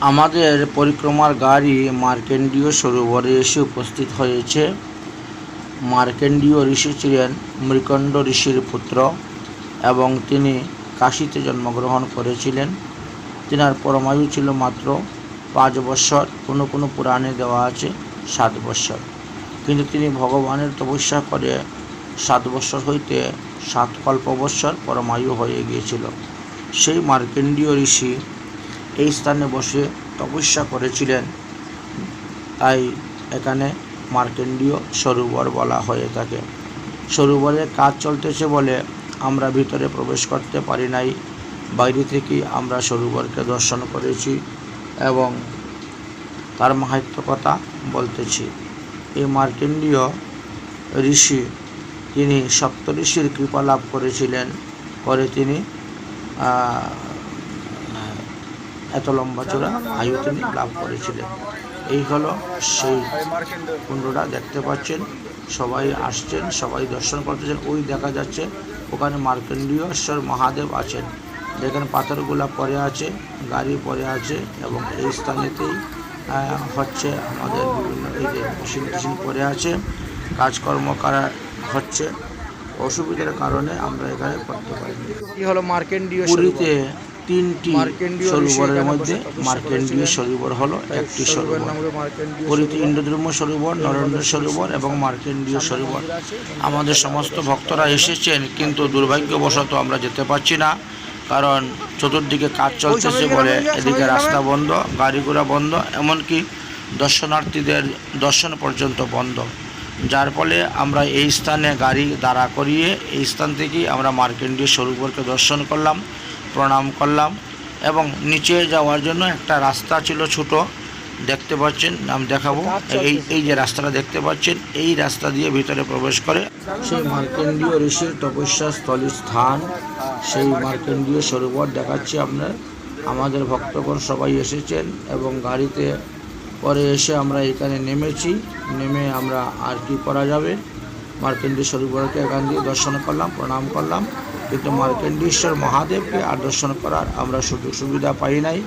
আমাদের পরিক্রমার গাড়ি মার্কেন্ডীয় সরোবরে এসে উপস্থিত হয়েছে। মার্কেন্ডীয় ঋষি ছিলেন মৃকণ্ড ঋষির পুত্র এবং তিনি কাশীতে জন্মগ্রহণ করেছিলেন। তিনার পরমায়ু ছিল মাত্র পাঁচ বৎসর, কোনো কোনো পুরাণে দেওয়া আছে সাত বৎসর। কিন্তু তিনি ভগবানের তপস্যা করে সাত বৎসর হইতে সাত কল্প বৎসর পরমায়ু হয়ে গিয়েছিল। সেই মার্কেন্ডীয় ঋষি এই স্থানে বসে তপস্যা করেছিলেন। তাই এখানে মার্কেন্ডীয় সরোবর বলা হয়ে থাকে। সরোবরে কাজ চলতেছে বলে আমরা ভিতরে প্রবেশ করতে পারি নাই। বাইরে থেকেই আমরা সরোবরকে দর্শন করেছি এবং তার মাহাত্ম্য কথা বলতেছি। এই মার্কেন্ডীয় ঋষি, তিনি সপ্তঋষির কৃপা লাভ করেছিলেন। পরে তিনি এত লম্বা চূড়া আয়ু তিনি লাভ করেছিলেন। এই হলো সেই কুণ্ডটা দেখতে পাচ্ছেন সবাই আসছেন সবাই দর্শন করতেছেন। ওই দেখা যাচ্ছে ওখানে মার্কণ্ডীয়শ্বর মহাদেব আছেন। দেখেন পাথরগুলা পরে আছে গাড়ি পরে আছে এবং এই স্থানেতেই হচ্ছে আমাদের বিভিন্ন এই যে মেশিন টেশিন পড়ে আছে কাজকর্ম করা হচ্ছে। অসুবিধার কারণে আমরা এখানে করতে পারিনি। হলো মার্কেন্ডীয় পুরীতে তিনটি সরোবরের মধ্যে মার্কেন্ডীয়। সরোবর হলো একটি সরোবর মার্কেন্ডীয় সরোবর। সরোবর নরেন্দ্র সরোবর এবং মার্কেন্ডীয় সরোবর। আমাদের সমস্ত ভক্তরা এসেছেন কিন্তু দুর্ভাগ্যবশত আমরা যেতে পারছি না কারণ চতুর্দিকে কাজ চলতেছে বলে এদিকে রাস্তা বন্ধ গাড়ি ঘোড়া বন্ধ এমনকি দর্শনার্থীদের দর্শন পর্যন্ত বন্ধ। যার ফলে আমরা এই স্থানে গাড়ি দাঁড়া করিয়ে এই স্থান থেকেই আমরা মার্কেন্ডীয় সরোবরকে দর্শন করলাম। প্রণাম করলাম এবং নিচে যাওয়ার জন্য একটা রাস্তা ছিল ছোট, দেখতে পাচ্ছেন আমি দেখাবো। এই এই যে রাস্তাটা দেখতে পাচ্ছেন, এই রাস্তা দিয়ে ভিতরে প্রবেশ করে। সেই মার্কেন্ডীয় ঋষির তপস্যা স্থলী স্থান, সেই মার্কেন্ডীয় সরোবর দেখাচ্ছি আপনার। আমাদের ভক্তগণ সবাই এসেছেন এবং গাড়িতে পরে এসে আমরা এখানে নেমেছি। নেমে আমরা আর কি করা যাবে? মার্কেন্ডীয় সরোবরকে এখান দিয়ে দর্শন করলাম, প্রণাম করলাম। কিন্তু মার্কেন্ডীশ্বর মহাদেবকে আর দর্শন করার আমরা সুযোগ সুবিধা পাই নাই।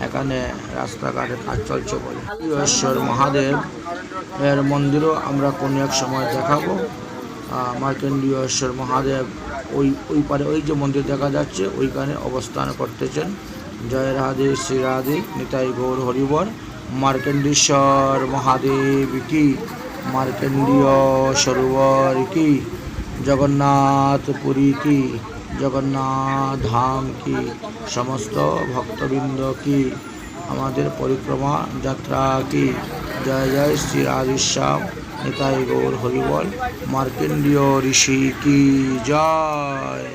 এখানে রাস্তাঘাটে কাজ চলছে বলে। ঈশ্বর মহাদেব এর মন্দিরও আমরা কোনো এক সময় দেখাবো। আহ, মহাদেব ওই ওই পারে ওই যে মন্দির দেখা যাচ্ছে ওইখানে অবস্থান করতেছেন। জয় রাধে শ্রী রাধে নিতাই গৌর হরিবর। মার্কেন্ডীশ্বর মহাদেব কি? মার্কেন্ডীয় সরোবর কি? জগন্নাথ পুরী কি? জগন্নাথ ধাম কি? সমস্ত ভক্তবৃন্দ কি? আমাদের পরিক্রমা যাত্রা কি? জয় জয় শ্রী রাধেশ্যাম। নেতাই গৌর হরিবল। মার্কেন্ডীয় ঋষি কি? জয়।